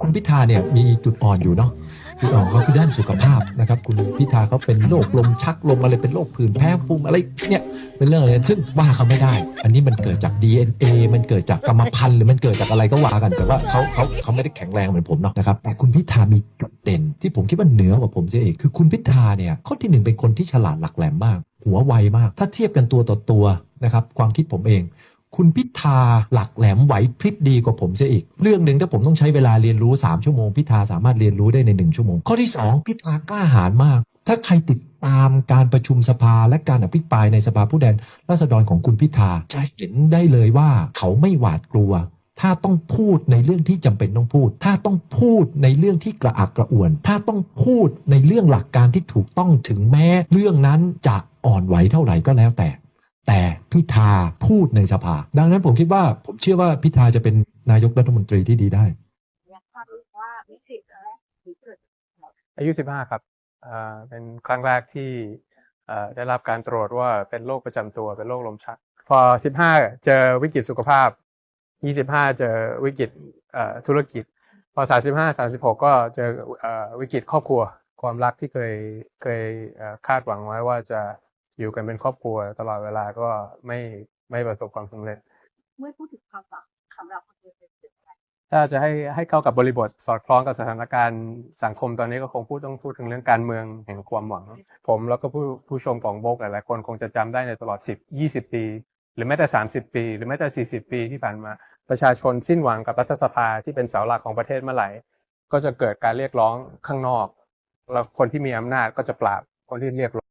คุณพิธาเนี่ยมีจุดอ่อนอยู่เนาะจุดอ่อนเขาคือด้านสุขภาพนะครับ คุณพิธาเขาเป็นโรคลมชักลมอะไรเป็นโรคผื่นแพ้ภูมิอะไรเนี่ยเป็นเรื่องอะไรซึ่งว่าเขาไม่ได้ อันนี้มันเกิดจาก DNA มันเกิดจากกรรมพันธุ์หรือมันเกิดจากอะไรก็ว่ากันแต่ว่าเขาเขาเขาไม่ได้แข็งแรงเหมือนผมเนาะนะครับแต่คุณพิธามีจุดเด่น ที่ผมคิดว่าเหนือกว่าผมเสียอีกคือคุณพิธาเนี่ยข้อที่หนึ่งเป็นคนที่ฉลาดหลักแหลมมาก หัวไวมาก ถ้าเทียบกันตัวต่อตัวนะครับความคิดผมเอง คุณพิธาหลักแหลมไหวพริบดีกว่าผมเสียอีก เรื่องหนึ่งถ้าผมต้องใช้เวลาเรียนรู้ 3 ชั่วโมงพิธาสามารถเรียนรู้ได้ใน 1 ชั่วโมง ข้อที่ 2 พิธากล้าหาญมาก ถ้าใครติดตามการประชุมสภาและการอภิปรายในสภาผู้แทนราษฎรของคุณพิธาจะเห็นได้เลยว่าเขาไม่หวาดกลัว ถ้าต้องพูดในเรื่องที่จำเป็นต้องพูด ถ้าต้องพูดในเรื่องที่กระอักกระอ่วน ถ้าต้องพูดในเรื่องหลักการที่ถูกต้องถึงแม้ เรื่องนั้นจะอ่อนไหวเท่าไหร่ก็แล้วแต่ แต่พิธาพูดในสภา ดังนั้นผมคิดว่าผมเชื่อว่าพิธาจะเป็นนายกรัฐมนตรีที่ดีได้ยังทราบว่าวิกฤตอะไรหรือเกิดอายุ 15 ครับเป็นครั้งแรกที่ได้รับการตรวจว่าเป็นโรคประจำตัวเป็นโรคลมชัก พอ 15 เจอวิกฤตสุขภาพ 25 เจอวิกฤตธุรกิจ พอ 35 36 ก็เจออวิกฤตครอบครัว ความรักที่เคยเคยคาดหวังไว้ว่าจะ อยู่กันเป็นครอบครัวตลอดเวลาก็ไม่ไม่ประสบความสำเร็จ เมื่อพูดถึงความหวังสำหรับคนอื่นเป็นสิ่งอะไรถ้าจะให้ให้เข้ากับบริบทสอดคล้องกับสถานการณ์สังคมตอนนี้ก็คงพูดต้องพูดถึงเรื่องการเมืองแห่งความหวัง ผมแล้วก็ผู้ผู้ชมของโบกหลายๆคนคงจะจำได้ในตลอด 10 20 ปี หรือแม้แต่ 30 ปี หรือแม้แต่ 40 ปีที่ผ่านมา ประชาชนสิ้นหวังกับรัฐสภาที่เป็นเสาหลักของประเทศเมื่อไหร่ก็จะเกิดการเรียกร้องข้างนอก แล้วคนที่มีอำนาจก็จะปราบคนที่เรียกร้อง